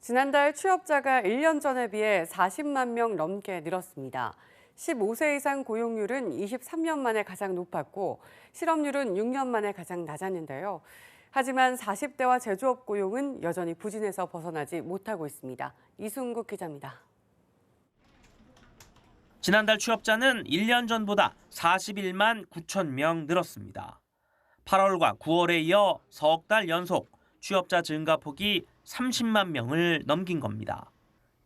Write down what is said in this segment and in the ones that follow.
지난달 취업자가 1년 전에 비해 40만 명 넘게 늘었습니다. 15세 이상 고용률은 23년 만에 가장 높았고 실업률은 6년 만에 가장 낮았는데요. 하지만 40대와 제조업 고용은 여전히 부진에서 벗어나지 못하고 있습니다. 이순국 기자입니다. 지난달 취업자는 1년 전보다 41만 9천 명 늘었습니다. 8월과 9월에 이어 석 달 연속 취업자 증가 폭이 30만 명을 넘긴 겁니다.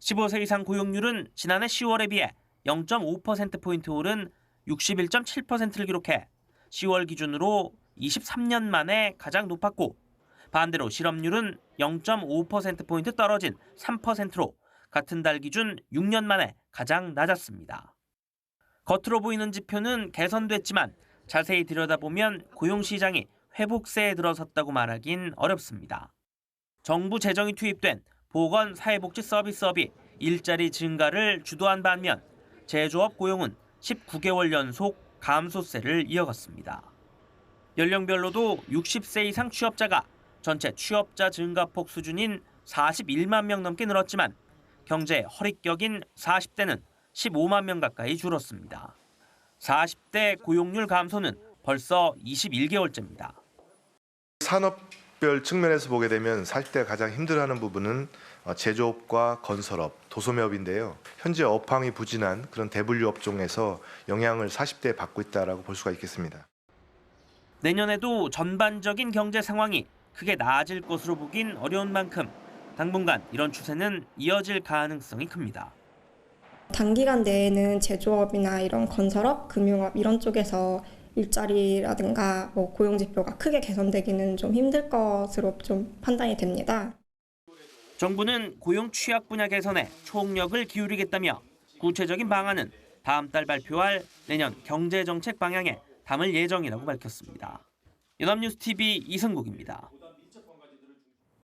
15세 이상 고용률은 지난해 10월에 비해 0.5%포인트 오른 61.7%를 기록해 10월 기준으로 23년 만에 가장 높았고 반대로 실업률은 0.5%포인트 떨어진 3%로 같은 달 기준 6년 만에 가장 낮았습니다. 겉으로 보이는 지표는 개선됐지만 자세히 들여다보면 고용시장이 회복세에 들어섰다고 말하긴 어렵습니다. 정부 재정이 투입된 보건 사회복지 서비스업이 일자리 증가를 주도한 반면 제조업 고용은 19개월 연속 감소세를 이어갔습니다. 연령별로도 60세 이상 취업자가 전체 취업자 증가폭 수준인 41만 명 넘게 늘었지만 경제 허리격인 40대는 15만 명 가까이 줄었습니다. 40대 고용률 감소는 벌써 21개월째입니다. 산업별 측면에서 보게 되면 40대가 가장 힘들어하는 부분은 어, 제조업과 건설업, 도소매업인데요. 현재 업황이 부진한 그런 대분류 업종에서 영향을 40대에 받고 있다라고 볼 수가 있겠습니다. 내년에도 전반적인 경제 상황이 크게 나아질 것으로 보긴 어려운 만큼 당분간 이런 추세는 이어질 가능성이 큽니다. 단기간 내에는 제조업이나 이런 건설업, 금융업 이런 쪽에서 일자리라든가 뭐 고용 지표가 크게 개선되기는 좀 힘들 것으로 좀 판단이 됩니다. 정부는 고용 취약 분야 개선에 총력을 기울이겠다며 구체적인 방안은 다음 달 발표할 내년 경제 정책 방향에 담을 예정이라고 밝혔습니다. 연합뉴스 TV 이승국입니다.